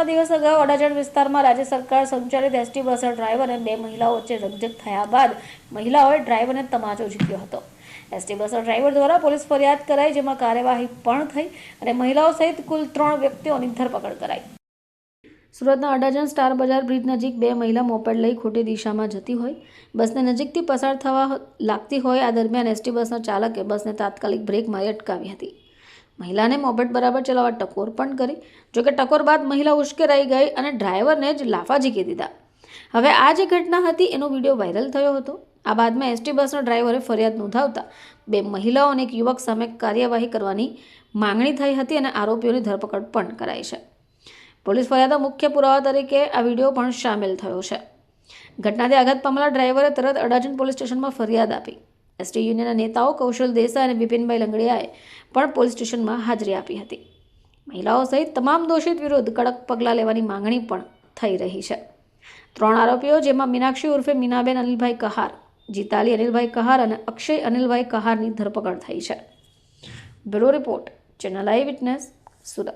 થોડા દિવસ અગાઉ અડાજણ વિસ્તારમાં રાજ્ય સરકાર સંચાલિત એસટી બસના ડ્રાઈવર અને બે મહિલાઓ વચ્ચે રકઝક થયા બાદ મહિલાઓએ ડ્રાઈવરને તમાચો ઝીક્યો હતો. એસટી બસના ડ્રાઈવર દ્વારા પોલીસ ફરિયાદ કરાઈ, જેમાં કાર્યવાહી પણ થઈ અને મહિલાઓ સહિત કુલ ત્રણ વ્યક્તિઓની ધરપકડ કરાઈ. સુરતના અડાજણ સ્ટાર બજાર બ્રિજ નજીક બે મહિલા મોપેડ લઈ ખોટી દિશામાં જતી હોય. બસને નજીકથી પસાર થવા લાગતી હોય, આ દરમિયાન એસટી બસના ચાલકે બસને તાત્કાલિક બ્રેક મારી અટકાવી હતી. મહિલાને મોબેટ બરાબર ચલાવવા ટકોર પણ કરી, જોકે ટકોર બાદ મહિલા ઉશ્કેરાઈ ગઈ અને ડ્રાઈવરને જ લાફા ઝીકી દીધા. હવે આ જે ઘટના હતી, એનો વીડિયો વાયરલ થયો હતો. આ બાદમાં એસટી બસના ડ્રાઈવરે ફરિયાદ નોંધાવતા બે મહિલાઓ અને એક યુવક સામે કાર્યવાહી કરવાની માંગણી થઈ હતી અને આરોપીઓની ધરપકડ પણ કરાઈ છે. પોલીસ ફરિયાદના મુખ્ય પુરાવા તરીકે આ વીડિયો પણ સામેલ થયો છે. ઘટનાથી આઘાત પામેલા ડ્રાઈવરે તરત અડાજણ પોલીસ સ્ટેશનમાં ફરિયાદ આપી. એસટી યુનિયનના નેતાઓ કૌશલ દેસાઈ અને બિપિનભાઈ લંગડિયાએ પણ પોલીસ સ્ટેશનમાં હાજરી આપી હતી. મહિલાઓ સહિત તમામ દોષિત વિરુદ્ધ કડક પગલાં લેવાની માંગણી પણ થઈ રહી છે. ત્રણ આરોપીઓ, જેમાં મીનાક્ષી ઉર્ફે મીનાબેન અનિલભાઈ કહાર, જીતાલી અનિલભાઈ કહાર અને અક્ષય અનિલભાઈ કહારની ધરપકડ થઈ છે. Bureau report, channel eyewitness, Surat.